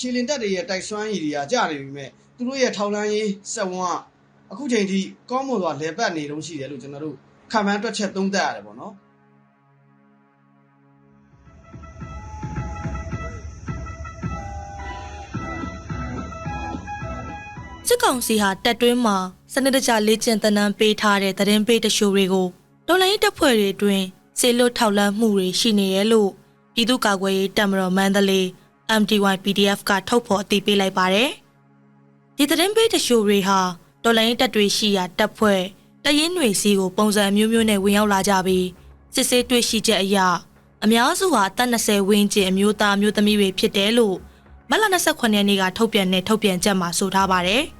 ခြေလင်တက်တွေရဲ့တိုက်စွမ်းရည်တွေကကျနေပြီမဲ့သူတို့ရဲ့ထောက်လန်းရေးစက်ဝန်းကအခုချိန်ထိကောင်းမွန်စွာလဲပတ်နေတော့ရှိတယ်လို့ကျွန်တော်တို့ခံမှန်းတွက်ချက်သုံးသပ်ရတယ်ပေါ့နော်စစ်ကောင်စီဟာတက်တွင်းမှာစနစ်တကျလေ့ကျင့်သဏ္ဍာန်ပေးထားတဲ့သတင်းပေးတရှို့တွေကိုတော်လိုင်းတပ်ဖွဲ့တွေအတွင်းစေလွတ်ထောက်လန်းမှုတွေရှိနေရဲ့လို့ပြည်သူ့ကာကွယ်ရေးတပ်မတော်မန္တလေး MTY PDF ကထုတ်ဖော်အသိပေးလိုက်ပါတယ်။ဒီသတင်းပေးတရှို့တွေဟာတော်လိုင်းတပ်တွေရှိရာတပ်ဖွဲ့တရင်တွေစီကိုပုံစံမျိုးမျိုးနဲ့ဝင်ရောက်လာကြပြီးစစ်ဆေးတွေ့ရှိချက်အရအများစုဟာအသက်20ဝန်းကျင်အမျိုးသားမျိုးသမီးတွေဖြစ်တယ်လို့မတ်လ28ရက်နေ့ကထုတ်ပြန်တဲ့ထုတ်ပြန်ချက်မှာဆိုထားပါတယ်။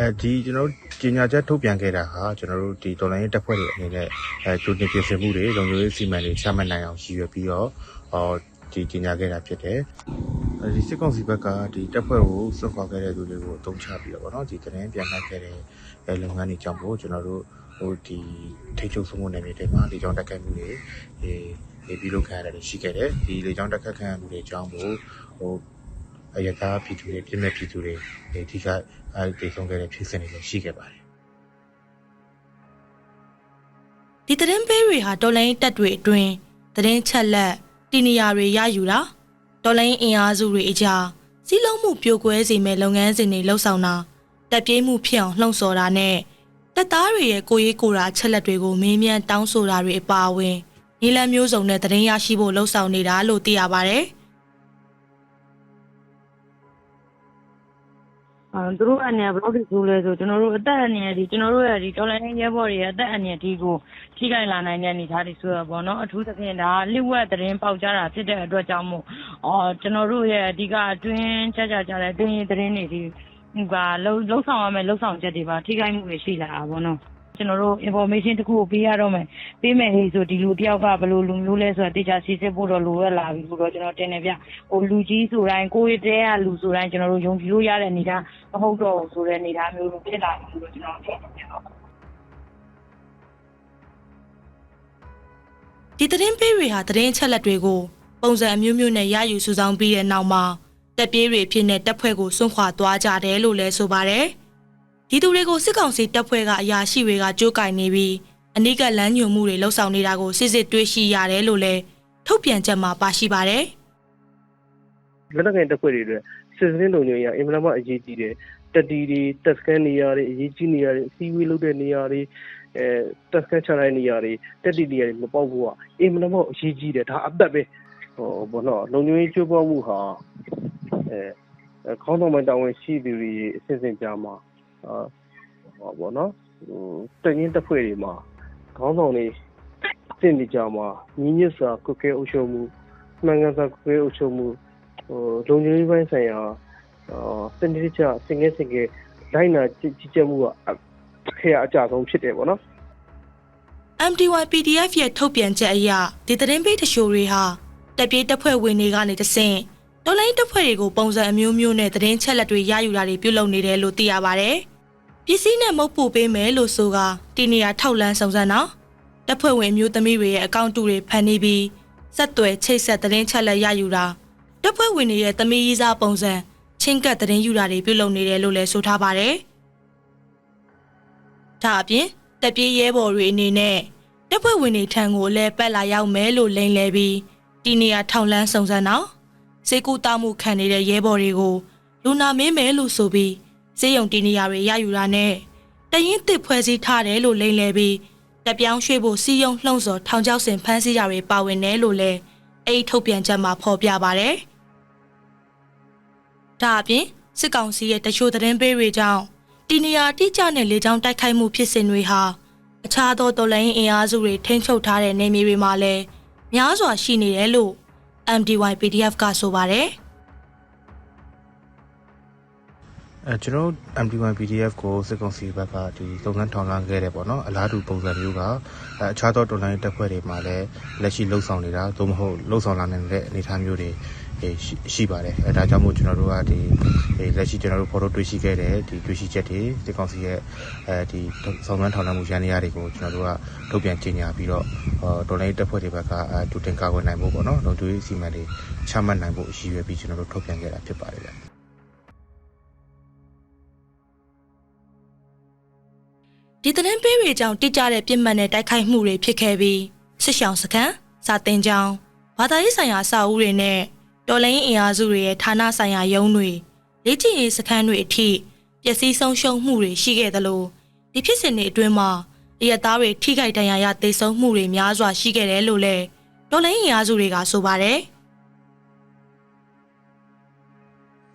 အဲဒီကျွန်တော်တို့ကြီးညာချက်ထုတ်ပြန်ခဲ့တာဟာကျွန်တော်တို့ဒီဒေါ်လာရင်းတက်ဖွဲ့တွေအနေနဲ့အဲကြိုတင်ပြင်ဆင်မှုတွေလုံခြုံရေးစီမံတွေချမှတ်နိုင်အောင်ရည်ရွယ်ပြီးတော့ဟောဒီကြီးညာခဲ့တာဖြစ်တယ်အဲဒီစစ်ကောင်စီဘက်ကဒီတက်ဖွဲ့ကိုစွန့်ခွာခဲ့တဲ့သူတွေကိုအသုံးချပြီးတော့ဗောနော်ဒီသတင်းပြန်နှိုက်ခဲ့တဲ့အဲလုပ်ငန်းတွေကြောင့်မို့ကျွန်တော်တို့ဟိုဒီထိတ်ချုပ်ဆုံးမှုနယ်မြေတွေမှာဒီကြောင့်တက်ခိုက်မှုတွေဒီဒီပြုလုပ်ခံရတာတွေရှိခဲ့တယ်ဒီလေကြောင့်တက်ခတ်ခံရမှုတွေကြောင့်မို့ဟို အရသာပြည်သူတွေပြည်မဲ့ပြည်သူတွေဒီထိကအဲဒီဆုံးခဲ့တဲ့ဖြစ်စဉ်တွေလည်းရှိခဲ့ပါတယ်ဒီသတင်းပေးတွေဟာတော်လိုင်းတက်တွေအတွင်းသတင်းချက်လက်တီနီယာတွေရယူတာတော်လိုင်းအင်အားစုတွေအကြားစီးလုံးမှုပြိုကွဲစေမဲ့လုပ်ငန်းစဉ်တွေလှုပ်ဆောင်တာတက်ပြေးမှုဖြစ်အောင်လှုံ့ဆော်တာနဲ့တက်သားတွေရဲ့ကိုရေးကိုရာချက်လက်တွေကိုမင်းမြန်တောင်းဆိုတာတွေအပါအဝင်နီလန်မျိုးစုံနဲ့သတင်းရရှိဖို့လှုံ့ဆော်နေတာလို့သိရပါတ သူတို့အနေနဲ့ဘယ်လိုဒီဆိုလဲဆိုကျွန်တော်တို့အသက်အန္တရာယ်ဒီကျွန်တော်တို့ရဲ့ဒီတော်လိုင်းရဲဘော်တွေရဲ့အသက်အန္တရာယ်ဒီကိုထိခိုက်လာနိုင်တဲ့အနေအထားတွေဆိုတော့ဗောနော်အထူးသဖြင့်ဒါလျှို့ဝှက်သတင်းပေါက်ကြတာဖြစ်တဲ့အတွက်ကြောင့်မို့အော်ကျွန်တော်တို့ရဲ့အဓိကအတွင်းကြကြကြတဲ့အတွင်းရေးသတင်းတွေဒီဟိုကလှုပ်လှုပ်ဆောင်ရမယ်လှုပ်ဆောင်ချက်တွေပါထိခိုက်မှုတွေရှိလာတာဗောနော် ကျွန်တော်တို့ information တခုကိုပေးရတော့မယ်ပေးမယ်ဟေးဆိုဒီလူတယောက်ကဘယ်လိုလူမျိုးလဲဆိုတာတေချာစီစစ်ဖို့တော့လိုရလာပြီလို့တော့ကျွန်တော်တင်နေပြဟိုလူကြီးဆိုတိုင်းကိုယ့်ရဲ့တဲကလူဆိုတိုင်းကျွန်တော်တို့ယုံကြည်လို့ရတဲ့အနေထားမဟုတ်တော့ဘူးဆိုတဲ့အနေထားမျိုးလိုဖြစ်လာပြီလို့ကျွန်တော်ထင်တယ်ပေါ့ဒီသတင်းပေးတွေဟာသတင်းအချက်လက်တွေကိုပုံစံအမျိုးမျိုးနဲ့ရယူစုဆောင်းပြီးတဲ့နောက်မှာတက်ပြေးတွေဖြစ်တဲ့တပ်ဖွဲ့ကိုစွန့်ခွာသွားကြတယ်လို့လည်းဆိုပါတယ်။ ဒီသူတွေကိုစစ်ကောင်စီတပ်ဖွဲ့ကအရာရှိတွေကကြိုးကင်နေပြီးအနိကလမ်းညွန်မှုတွေလှုပ်ဆောင်နေတာကိုစစ်စစ်တွေ့ရှိရတယ်လို့လည်းထုတ်ပြန်ချက်မှာပါရှိပါတယ်လက်နက်ကိုင်တပ်ဖွဲ့တွေအတွက်စစ်စင်းလုံခြုံရေးအင်မတန်မှအရေးကြီးတယ်တက်တီတွေတက်စကန်နေရာတွေအရေးကြီးနေရာတွေအစည်းအဝေးလုပ်တဲ့နေရာတွေအဲတက်စကန်ချတဲ့နေရာတွေတက်တီနေရာတွေမပေါက်ဘူးကအင်မတန်မှအရေးကြီးတယ်ဒါအသက်ပဲဟိုဘောနော်လုံခြုံရေးချိုးဖောက်မှုဟာအဲခေါင်းဆောင်ပိုင်းတာဝန်ရှိသူတွေအစစ်အစင်ကြားမှာအာ ဟောဘောနော်ဟိုတရင်တပ်ဖွဲ့တွေမှာခေါင်းဆောင်တွေစစ်နေကြမှာညီညွတ်စွာကုတ်ကဲအုပ်ချုပ်မှုမှန်ကန်စွာကုတ်ကဲအုပ်ချုပ်မှုဟိုလုံခြုံရေးပိုင်းဆိုင်ရာအာစနစ်တကျစင်ငယ်စင်ငယ်လိုက်နာကြည့်ကြည့်ချက်မှုကခေတ်အကြဆုံးဖြစ်တယ်ပေါ့နော်။ MTY PDF ရဲ့ထုတ်ပြန်ချက်အရဒီသတင်းပေးတရှို့တွေဟာတပ်ပြေးတပ်ဖွဲ့ဝင်တွေကနေတဆင့်တော်လိုင်းတပ်ဖွဲ့တွေကိုပုံစံအမျိုးမျိုးနဲ့သတင်းချက်လက်တွေရယူတာတွေပြုလုပ်နေတယ်လို့သိရပါတယ်။ ပစ္စည်းနဲ့မုတ်ပို့ပေးမယ်လို့ဆိုကတီနေရထောက်လန်းစုံစမ်းတော့တပ်ဖွဲ့ဝင်မျိုးသမီးတွေရဲ့အကောင့်တူတွေဖန်နေပြီးဆက်သွယ်ချိတ်ဆက်သတင်းချက်လက်ရယူတာတပ်ဖွဲ့ဝင်တွေရဲ့သမီးရေးစားပုံစံချင်းကပ်သတင်းယူတာတွေပြုလုပ်နေတယ်လို့လည်းဆိုထားပါတယ်။ဒါအပြင်တပ်ပြေးရဲဘော်တွေအနေနဲ့တပ်ဖွဲ့ဝင်တွေထံကိုလည်းပတ်လာရောက်မယ်လို့လိန်လဲပြီးတီနေရထောက်လန်းစုံစမ်းတော့စေကူတာမှုခံနေတဲ့ရဲဘော်တွေကိုလူနာမင်းမယ်လို့ဆိုပြီး စေယုံတီနေရတွေရယူတာနဲ့တရင်တစ်ဖွဲ့စည်းထားတယ်လို့လိန်လဲပြီးတပ်ပြောင်းရွှေ့ဖို့စီယုံလှုံ့ဆော်ထောင်ချောက်ဆင်ဖမ်းဆီးတာတွေပါဝင်တယ်လို့လည်းအဲ့ဒီထုတ်ပြန်ချက်မှာဖော်ပြပါတယ်။ဒါအပြင်စစ်ကောင်စီရဲ့တချို့သတင်းပေးတွေကြောင့်တီနေရတိကျနဲ့လေကြောင်းတိုက်ခိုက်မှုဖြစ်စဉ်တွေဟာအခြားသောတော်လှန်ရေးအင်အားစုတွေထိန်းချုပ်ထားတဲ့နေမြေတွေမှာလည်းများစွာရှိနေတယ်လို့ MDY PDF ကဆိုပါတယ် အဲကျွန်တော်တို့ MD1 PDF ကိုစစ်ကောင်စီဘက်ကဒီလုပ်ငန်းထောင်လန်းခဲ့တယ်ပေါ့နော်အလားတူပုံစံမျိုးကအဲအခြားသောတော်လိုင်းတပ်ဖွဲ့တွေမှာလည်းလက်ရှိလှုပ်ဆောင်နေတာသို့မဟုတ်လှုပ်ဆောင်လာနေတဲ့အနေအထားမျိုးတွေအဲရှိရှိပါတယ်အဲဒါကြောင့်မို့ကျွန်တော်တို့ကဒီအဲလက်ရှိကျွန်တော်တို့ဖော်ထုတ်တွေ့ရှိခဲ့တဲ့ဒီတွေ့ရှိချက်တွေစစ်ကောင်စီရဲ့အဲဒီဆောင်မှန်းထောင်နှံမှုရန်နေရာတွေကိုကျွန်တော်တို့ကထုတ်ပြန်ကြေညာပြီးတော့ဒေါ်လာရေးတပ်ဖွဲ့တွေဘက်ကအဲတူတင်ကာကွယ်နိုင်ဖို့ပေါ့နော်လုံခြုံရေးစီမံတွေချမှတ်နိုင်ဖို့အရှိရွယ်ပြီးကျွန်တော်တို့ထုတ်ပြန်ခဲ့တာဖြစ်ပါတယ်ဗျ ဒီသတင်းပေးတွေကြောင့်တိကျတဲ့ပြစ်မှတ်နဲ့တိုက်ခိုက်မှုတွေဖြစ်ခဲ့ပြီးစစ်ဆောင်စခန်းစာတင်ကြောင်းဘာသာရေးဆိုင်ရာအဆောက်အဦတွေနဲ့တော်လိုင်းအင်အားစုတွေရဲ့ဌာနဆိုင်ရာရုံးတွေလေ့ကျင့်ရေးစခန်းတွေအထိပျက်စီးဆုံးရှုံးမှုတွေရှိခဲ့သလိုဒီဖြစ်စဉ်တွေအတွင်းမှာအရက်သားတွေထိခိုက်ဒဏ်ရာရသေဆုံးမှုတွေများစွာရှိခဲ့တယ်လို့လည်းတော်လိုင်းအင်အားစုတွေကဆိုပါတယ်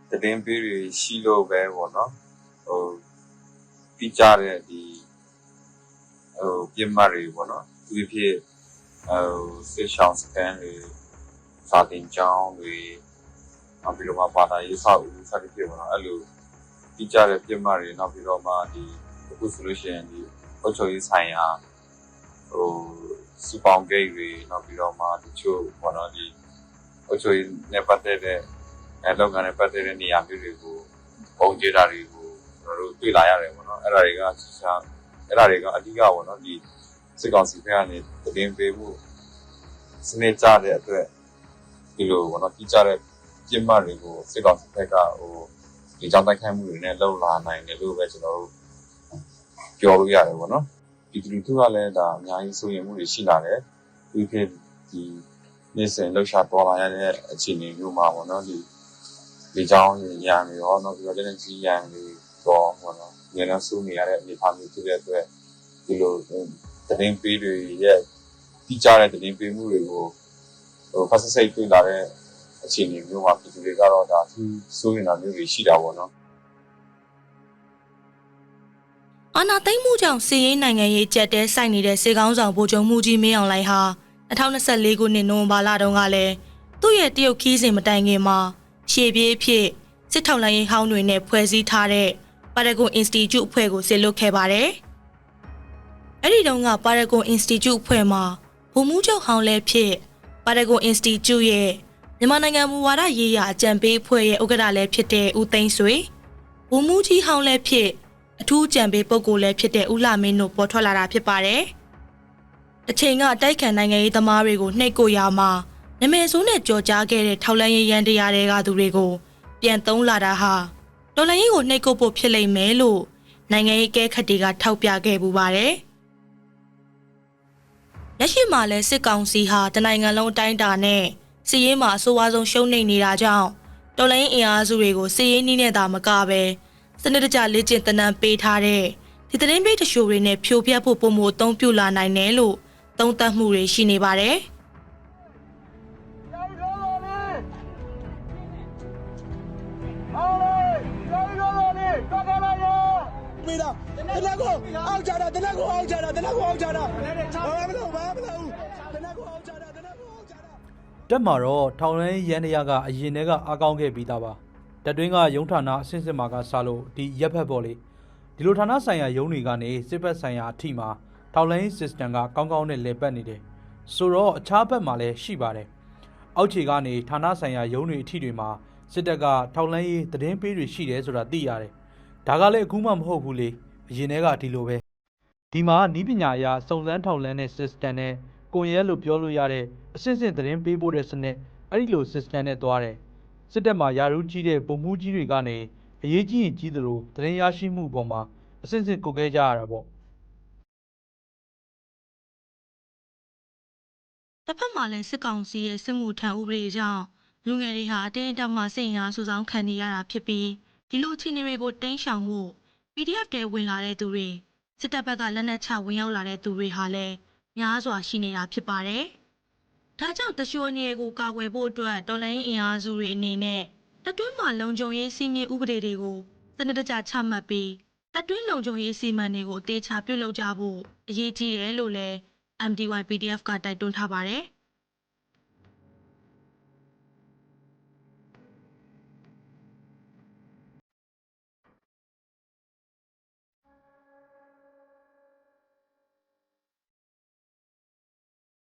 သတင်းပေးတွေရှိလို့ပဲပေါ့နော်ဟိုပြီးကြတဲ့ဒီ ဟိုပြစ်မှတ်တွေပေါ့နော်သူဖြစ်ဟိုဆေရှောင်းစကန်တွေစာတင်ကြောင်းတွေနောက်ပြီးတော့မှဘာသာရေးဆောက်ဦးစသဖြင့်ပေါ့နော်အဲ့လိုပြီးကြတဲ့ပြစ်မှတ်တွေနောက်ပြီးတော့မှဒီအခုဆိုလို့ရှိရင်ဒီအုပ်ချုပ်ရေးဆိုင်ရာဟိုစုပေါင်းဂိတ်တွေနောက်ပြီးတော့မှတချို့ပေါ့နော်ဒီအုပ်ချုပ်ရေးနဲ့ပတ်သက်တဲ့အဲလုပ်ငန်းနဲ့ပတ်သက်တဲ့နေရာမျိုးတွေကိုပုံကျတာတွေကိုကျွန်တော်တို့တွေ့လာရတယ်ပေါ့နော်အဲ့ဒါတွေကဆရာ အဲ့ဒါတွေကအဓိကပေါ့နော်ဒီစစ်ကောင်စီဘက်ကနေတင်ပေးမှုစနစ်ကြတဲ့အတွက်ဒီလိုပေါ့နော်ကြီးကြတဲ့ပြစ်မှတ်တွေကိုစစ်ကောင်စီဘက်ကဟိုဒီကြောင့်တိုက်ခိုက်မှုတွေနဲ့လှုပ်လာနိုင်တယ်လို့ပဲကျွန်တော်တို့ပြောလို့ရတယ်ပေါ့နော်ဒီလူထုကလည်းဒါအများကြီးစိုးရိမ်မှုတွေရှိလာတယ်ဒီဖြစ်ဒီနေ့စဉ်လှုပ်ရှားပေါ်လာရတဲ့အခြေအနေမျိုးမှာပေါ့နော်ဒီဒီကြောင်းရံတွေရောနောက်ပြီးတော့လည်းကြီးရံတွေတော့ဟောနော် ငယ်တော့စူးနေရတဲ့အနေအထားမျိုးဖြစ်တဲ့အတွက်ဒီလိုသတင်းပေးတွေရဲ့ပြီးကြတဲ့သတင်းပေးမှုတွေကိုဟိုဖတ်ဆက်တွေ့လာတဲ့အခြေအနေမျိုးမှာပြည်သူတွေကတော့ဒါသူစိုးနေတာမျိုးတွေရှိတာပေါ့နော်အာနာသိမ့်မှုကြောင့်စီးရင်နိုင်ငံရေးကြက်တဲဆိုင်နေတဲ့စေကောင်းဆောင်ဗိုလ်ချုပ်မှုကြီးမင်းအောင်လှိုင်ဟာ2024ခုနှစ်နိုဝင်ဘာလတုန်းကလည်းသူ့ရဲ့တရုတ်ခီးစဉ်မတိုင်ခင်မှာရှေ့ပြေးဖြစ်စစ်ထောက်လိုင်းရေးဟောင်းတွေနဲ့ဖွဲ့စည်းထားတဲ့ ပါရဂွန်အင်စတီကျုအဖွဲ့ကိုဆေလွတ်ခဲ့ပါတယ်။အဲ့ဒီတုန်းကပါရဂွန်အင်စတီကျုအဖွဲ့မှာဗိုလ်မှူးချုပ်ဟောင်းလည်းဖြစ်ပါရဂွန်အင်စတီကျုရဲ့မြန်မာနိုင်ငံမူဝါဒရေးရာအကြံပေးအဖွဲ့ရဲ့ဥက္ကဋ္ဌလည်းဖြစ်တဲ့ဦးသိန်းဆွေဗိုလ်မှူးကြီးဟောင်းလည်းဖြစ်အထူးကြံပေးပုဂ္ဂိုလ်လည်းဖြစ်တဲ့ဦးလှမင်းတို့ပေါ်ထွက်လာတာဖြစ်ပါတယ်။တစ်ချိန်ကအတိုက်ခံနိုင်ငံရေးသမားတွေကိုနှိပ်ကိုရမှာနမယ်ဆိုးနဲ့ကြော်ကြားခဲ့တဲ့ထောက်လန်းရေးရန်တရားတွေကသူတွေကိုပြန်သုံးလာတာဟာ တော်လန်ရေးကိုနှိပ်ကုတ်ဖို့ဖြစ်လိမ့်မယ်လို့နိုင်ငံရေးကဲခတ်တွေကထောက်ပြခဲ့ပူပါတယ်။လက်ရှိမှာလဲစစ်ကောင်စီဟာတနိုင်ငံလုံးအတိုင်းအတာနဲ့စီးရေးမှာအဆိုးအဝါဆုံးရှုံးနေနေတာကြောင့်တော်လိုင်းအင်အားစုတွေကိုစီးရေးနည်းနဲ့သာမကပဲစနစ်တကျလေ့ကျင့်သင်တန်းပေးထားတဲ့ဒီသတင်းပေးတရှိုတွေနဲ့ဖြိုပြဖို့ပုံမအသုံးပြုလာနိုင်တယ်လို့သုံးသပ်မှုတွေရှိနေပါတယ်။ က်ကိုအောက်ကြတာတနက်ကိုအောက်ကြတာတနက်ကိုအောက်ကြတာဘာမလို့ဘာမလို့တနက်ကိုအောက်ကြတာတနက်ကိုအောက်ကြတာတက်မှာတော့ထောင်လန်းရန်ရကအရင်တည်းကအားကောင်းခဲ့ပြီးသားပါတက်တွင်းကရုံးဌာနအဆင့်စစ်မှာကစလို့ဒီရက်ဖက်ပေါ်လေဒီလိုဌာနဆိုင်ရာရုံးတွေကနေစစ်ဘက်ဆိုင်ရာအထိမှာထောင်လန်း system ကကောင်းကောင်းနဲ့လည်ပတ်နေတယ်ဆိုတော့အခြားဘက်မှာလည်းရှိပါတယ်အောက်ခြေကနေဌာနဆိုင်ရာရုံးတွေအထိတွေမှာစစ်တပ်ကထောင်လန်းရေးသတင်းပေးတွေရှိတယ်ဆိုတာသိရတယ်ဒါကလည်းအခုမှမဟုတ်ဘူးလေ အရင်တည်းကဒီလိုပဲဒီမှာနီးပညာအရစုံစမ်းထောက်လှမ်းတဲ့ system နဲ့ကိုရဲလို့ပြောလို့ရတဲ့အစစ်စစ်သတင်းပေးဖို့တဲ့စနစ်အဲ့ဒီလို system နဲ့သွားတယ်စစ်တပ်မှာယာရုကြီးတဲ့ပုံမှုကြီးတွေကနေအရေးကြီးရင်ကြီးသလိုသတင်းရရှိမှုပေါ်မှာအစစ်စစ်ကိုခဲကြရတာပေါ့တစ်ဖက်မှာလည်းစစ်ကောင်စီရဲ့စစ်မှုထမ်းဥပဒေကြောင့်လူငယ်တွေဟာအတင်းအဓမ္မစိတ်အားစုဆောင်းခံနေရတာဖြစ်ပြီးဒီလိုအခြေအနေတွေကိုတင်းရှောင်ဖို့ PDF တဲဝင်လာတဲ့သူတွေစစ်တပ်ဘက်ကလက်နက်ချဝင်ရောက်လာတဲ့သူတွေဟာလည်းများစွာရှိနေတာဖြစ်ပါတယ်။ဒါကြောင့်တရှိုးနေကိုကာကွယ်ဖို့အတွက်တော်လိုင်းအင်အားစုတွေအနေနဲ့တပ်တွင်းမှာလုံခြုံရေးစီမင်းဥပဒေတွေကိုစနစ်တကျချမှတ်ပြီးတပ်တွင်းလုံခြုံရေးစီမံတွေကိုအသေးချာပြုလုပ်ကြဖို့အရေးကြီးတယ်လို့လည်း MDY PDF ကတိုက်တွန်းထားပါတယ်။